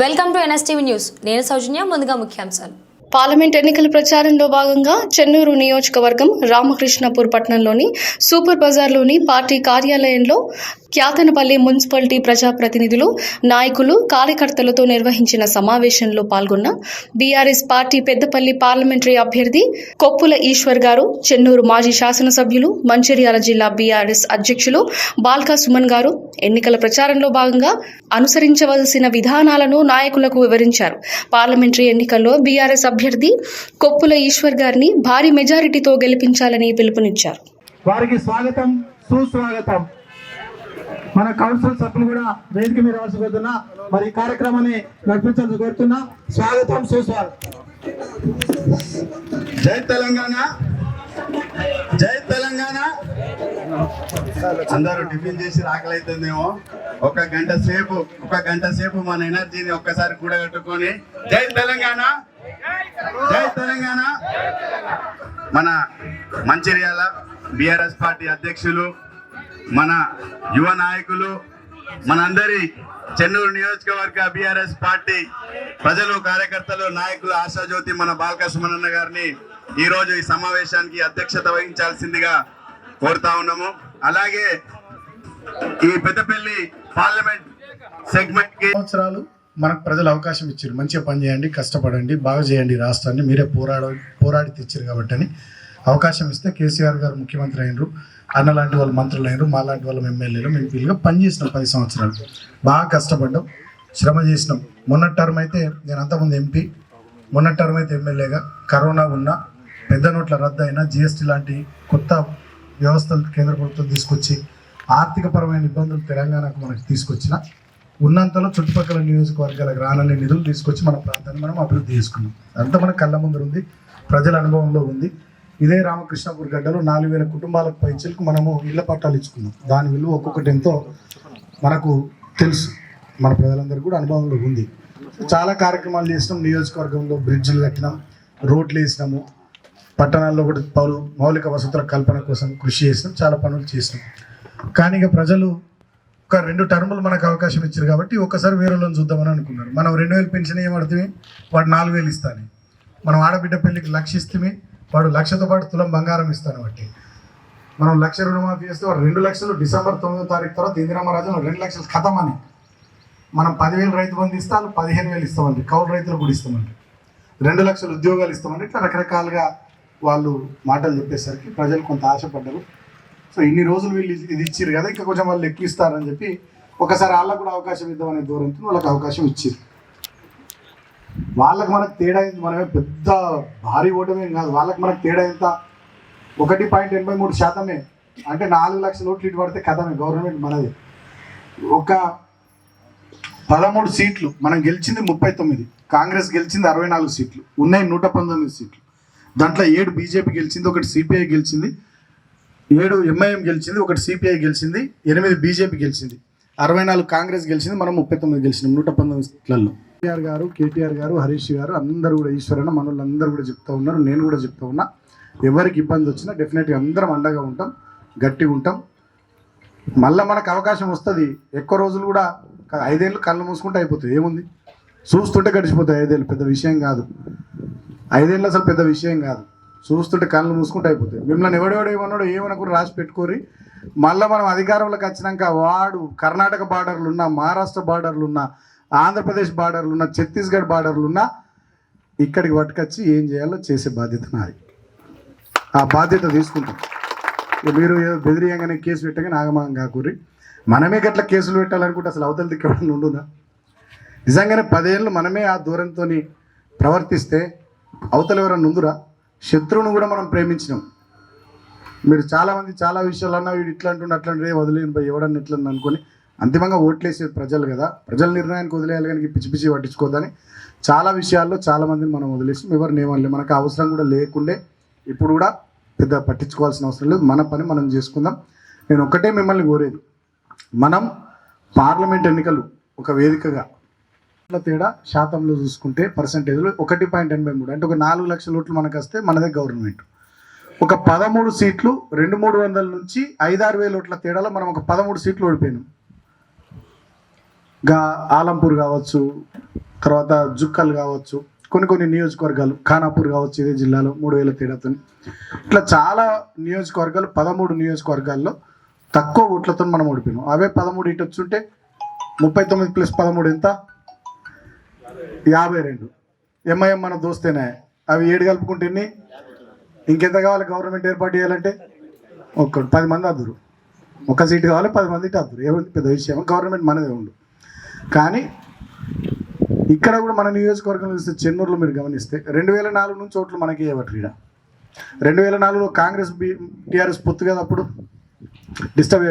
Welcome to NSTV news. నేను సౌజన్య ముందుగా ముఖ్యాంశాలు. పార్లమెంట్ ఎన్నికల ప్రచారంలో భాగంగా చెన్నూరు నియోజకవర్గం రామకృష్ణపూర్ పట్టణంలోని సూపర్ బజార్లోని పార్టీ కార్యాలయంలో క్యాతనపల్లి మున్సిపాలిటీ ప్రజాప్రతినిధులు నాయకులు కార్యకర్తలతో నిర్వహించిన సమావేశంలో పాల్గొన్న బీఆర్ఎస్ పార్టీ పెద్దపల్లి పార్లమెంటరీ అభ్యర్థి కొప్పుల ఈశ్వర్ గారు చెన్నూరు మాజీ శాసనసభ్యులు మంచిర్యాల జిల్లా బీఆర్ఎస్ అధ్యక్షులు బాల్కా సుమన్ గారు ఎన్నికల ప్రచారంలో భాగంగా అనుసరించవలసిన విధానాలను నాయకులకు వివరించారు. పార్లమెంటరీ ఎన్నికల్లో బీఆర్ఎస్ అభ్యర్థి కొప్పుల ఈశ్వర్ గారిని భారీ మెజారిటీతో గెలిపించాలని పిలుపునిచ్చారు. వారికి స్వాగతం సుస్వాగతం. మన కౌన్సిల్ సభ్యులు కూడా వేదిక మీద రాసిపోతున్నా మరి ఈ కార్యక్రమాన్ని నడిపించాలని కోరుతున్నా. స్వాగతం సుస్వాగతం. జై తెలంగాణ. జై తెలంగాణ. అందరూ టిఫిన్ చేసి రాకలైతుందేమో. ఒక గంట సేపు ఒక గంట సేపు మన ఎనర్జీని ఒక్కసారి కూడగట్టుకొని జై తెలంగాణ. జై తెలంగాణ. మన మంచిర్యాల బిఆర్ఎస్ పార్టీ అధ్యక్షులు మన యువ నాయకులు మనందరి చెన్నూరు నియోజకవర్గ బిఆర్ఎస్ పార్టీ ప్రజలు కార్యకర్తలు నాయకులు ఆశాజ్యోతి మన బాలకృష్ణ గారిని ఈ రోజు ఈ సమావేశానికి అధ్యక్షత వహించాల్సిందిగా కోరుతా ఉన్నాము. అలాగే ఈ పెద్దపల్లి పార్లమెంట్ సెగ్మెంట్ సంవత్సరాలు మనకు ప్రజలు అవకాశం ఇచ్చారు. మంచిగా పని చేయండి కష్టపడండి బాగా చేయండి రాష్ట్రాన్ని. మీరే పోరాడ పోరాడి తెచ్చారు కాబట్టి అని అవకాశం ఇస్తే కేసీఆర్ గారు ముఖ్యమంత్రి అయినరు. అన్న లాంటి వాళ్ళు మంత్రులు అయినారు మా లాంటి వాళ్ళం ఎమ్మెల్యేలు ఎంపీలుగా పనిచేసినాం పది సంవత్సరాలు. బాగా కష్టపడ్డాం శ్రమ చేసినాం. మొన్న టర్మ్ అయితే నేను అంతకుముందు ఎంపీ మొన్న టర్మ్ అయితే ఎమ్మెల్యేగా. కరోనా ఉన్న పెద్ద నోట్ల రద్దు అయినా జిఎస్టీ లాంటి కొత్త వ్యవస్థలు కేంద్ర ప్రభుత్వం తీసుకొచ్చి ఆర్థికపరమైన ఇబ్బందులు తెలంగాణకు మనకు తీసుకొచ్చిన ఉన్నంతలో చుట్టుపక్కల నియోజకవర్గాలకు రానని నిధులు తీసుకొచ్చి మన ప్రాంతాన్ని మనం అభివృద్ధి చేసుకున్నాం. అంతా మన కళ్ళ ముందు ఉంది ప్రజల అనుభవంలో ఉంది. ఇదే రామకృష్ణపూర్ గడ్డలో నాలుగు వేల కుటుంబాలకు పైచలకు మనము ఇళ్ళ పట్టాలు ఇచ్చుకున్నాం. దాని విలువ ఒక్కొక్కటి ఎంతో మనకు తెలుసు. మన ప్రజలందరికీ కూడా అనుభవంలో ఉంది. చాలా కార్యక్రమాలు చేసినాం. నియోజకవర్గంలో బ్రిడ్జిలు కట్టినాం. రోడ్లు వేసినాము. పట్టణాల్లో కూడా పలు మౌలిక వసతుల కల్పన కోసం కృషి చేసినాం. చాలా పనులు చేసినాం. కానీ ఇక ప్రజలు ఒక రెండు టర్ములు మనకు అవకాశం ఇచ్చారు కాబట్టి ఒకసారి వేరే వాళ్ళని చూద్దామని అనుకున్నారు. మనం రెండు వేలు పెన్షన్ ఏమడుతుంది వాడు నాలుగు వేలు ఇస్తాను. మనం ఆడబిడ్డ పెళ్ళికి లక్ష ఇస్తే వాడు లక్షతో పాటు తులం బంగారం ఇస్తాను బట్టి మనం లక్ష రుణమాఫీ చేస్తే వాడు రెండు లక్షలు డిసెంబర్ తొమ్మిదో తారీఖు తర్వాత ఇందిరామరాజు రెండు లక్షలు ఖతమని మనం పదివేలు రైతు బంధు ఇస్తాను పదిహేను వేలు ఇస్తామండి. కౌలు రైతులు కూడా ఇస్తామండి. రెండు లక్షలు ఉద్యోగాలు ఇస్తామండి. ఇట్లా రకరకాలుగా వాళ్ళు మాటలు చెప్పేసరికి ప్రజలు కొంత ఆశపడ్డారు. సో ఇన్ని రోజులు వీళ్ళు ఇది- ఇది ఇచ్చారు కదా ఇంకా కొంచెం వాళ్ళు ఎక్కువ ఇస్తారని చెప్పి ఒకసారి వాళ్ళకు కూడా అవకాశం ఇద్దామనే దూరంతో వాళ్ళకి అవకాశం ఇచ్చారు వాళ్ళకి మనకు తేడా ఏంది? మనమే పెద్ద భారీ ఓటమేం కాదు. వాళ్ళకి మనకు తేడా ఎంత? ఒకటి పాయింట్ ఎనభై మూడు శాతమే. అంటే నాలుగు లక్షల ఓట్లు ఇటు పడితే కథమే గవర్నమెంట్ మనది. ఒక పదమూడు సీట్లు మనం గెలిచింది ముప్పై తొమ్మిది కాంగ్రెస్ గెలిచింది అరవై నాలుగు సీట్లు ఉన్నాయి నూట పంతొమ్మిది సీట్లు. దాంట్లో ఏడు బీజేపీ గెలిచింది ఒకటి సిపిఐ గెలిచింది ఏడు ఎంఐఎం గెలిచింది ఒకటి సిపిఐ గెలిచింది ఎనిమిది బీజేపీ గెలిచింది. అరవై నాలుగు కాంగ్రెస్ గెలిచింది మనం ముప్పై తొమ్మిది గెలిచినాం నూట పంతొమ్మిది సీట్లలో కేటీఆర్ గారు కేటీఆర్ గారు హరీష్ గారు అందరూ కూడా ఈశ్వరన్న మన కూడా చెప్తా ఉన్నారు నేను కూడా చెప్తా ఉన్నా ఎవరికి ఇబ్బంది వచ్చినా డెఫినెట్గా అందరం అండగా ఉంటాం గట్టిగా ఉంటాం. మళ్ళీ మనకు అవకాశం వస్తుంది ఎక్కువ రోజులు కూడా ఐదేళ్ళు కళ్ళు మూసుకుంటే అయిపోతుంది ఏముంది? చూస్తుంటే గడిచిపోతాయి ఐదేళ్ళు పెద్ద విషయం కాదు. ఐదేళ్ళు అసలు పెద్ద విషయం కాదు చూస్తుంటే కళ్ళు మూసుకుంటే అయిపోతాయి. మిమ్మల్ని ఎవడెవడు ఏమన్నాడో ఏమనుకుని రాసి పెట్టుకోరి మళ్ళీ మనం అధికారంలోకి వచ్చినాక వాడు కర్ణాటక బార్డర్లు ఉన్న మహారాష్ట్ర బార్డర్లు ఉన్న ఆంధ్రప్రదేశ్ బార్డర్లు ఉన్న ఛత్తీస్గఢ్ బార్డర్లు ఉన్న ఇక్కడికి పట్టుకొచ్చి ఏం చేయాలో చేసే బాధ్యత నాది. ఆ బాధ్యత తీసుకుంటాం. మీరు ఏదో బెదిరియంగానే కేసు పెట్టగానే ఆగమాగం కాకూరి మనమే గట్ల కేసులు పెట్టాలనుకుంటే అసలు అవతల దిక్కడం ఎవరైనా ఉండునా నిజంగానే పదేళ్ళు మనమే ఆ దూరంతో ప్రవర్తిస్తే అవతల ఎవరైనా ఉందిరా శత్రువును కూడా మనం ప్రేమించినాం. మీరు చాలామంది చాలా విషయాలు అన్నా వీడు ఇట్లా అంటుండే అట్లా అంటే వదిలేను పోయి ఎవడన్నా ఇట్లా అనుకొని అంతిమంగా ఓట్లేసేది ప్రజలు కదా. ప్రజల నిర్ణయానికి వదిలేయాలి కానీ పిచ్చి పిచ్చి పట్టించుకోదని చాలా విషయాల్లో చాలా మందిని మనం వదిలేసి ఎవరిని ఏమనలే. మనకు అవసరం కూడా లేకుండే ఇప్పుడు కూడా పెద్ద పట్టించుకోవాల్సిన అవసరం లేదు. మన పని మనం చేసుకుందాం. నేను ఒక్కటే మిమ్మల్ని కోరేది. మనం పార్లమెంట్ ఎన్నికలు ఒక వేదికగా తేడా శాతంలో చూసుకుంటే పర్సంటేజ్లో ఒకటి పాయింట్ ఎనభై మూడు. అంటే ఒక నాలుగు లక్షల ఓట్లు మనకు వస్తే మనదే గవర్నమెంట్. ఒక పదమూడు సీట్లు రెండు మూడు వందల నుంచి ఐదారు వేల ఓట్ల తేడాలో మనం ఒక పదమూడు సీట్లు ఓడిపోయినాం. గా ఆలంపూర్ కావచ్చు తర్వాత జుక్కల్ కావచ్చు కొన్ని కొన్ని నియోజకవర్గాలు ఖానాపూర్ కావచ్చు ఇదే జిల్లాలో మూడు వేల తేడాతో. ఇట్లా చాలా నియోజకవర్గాలు పదమూడు నియోజకవర్గాల్లో తక్కువ ఓట్లతో మనం ఓడిపోయినాం. అవే పదమూడు ఇటు వచ్చుంటే ముప్పై తొమ్మిది ప్లస్ పదమూడు ఎంత? యాభై రెండు. ఎంఐఎం మన దోస్తేనే? అవి ఏడు కలుపుకుంటే ఎన్ని? ఇంకెంత కావాలి గవర్నమెంట్ ఏర్పాటు చేయాలంటే? ఒక్క పది మంది అద్దురు ఒక సీటు కావాలి పది మంది ఇటు అద్దురు ఏముంది పెద్ద విషయం. గవర్నమెంట్ మనదే ఉండు. కానీ ఇక్కడ కూడా మన నియోజకవర్గం చూస్తే చెన్నూరులో మీరు గమనిస్తే రెండు వేల నాలుగు నుంచి ఓట్లు మనకి ఇవ్వట్రు ఈడ. రెండు వేల నాలుగులో కాంగ్రెస్ బి టీఆర్ఎస్ పొత్తు కదా అప్పుడు? డిస్టర్బ్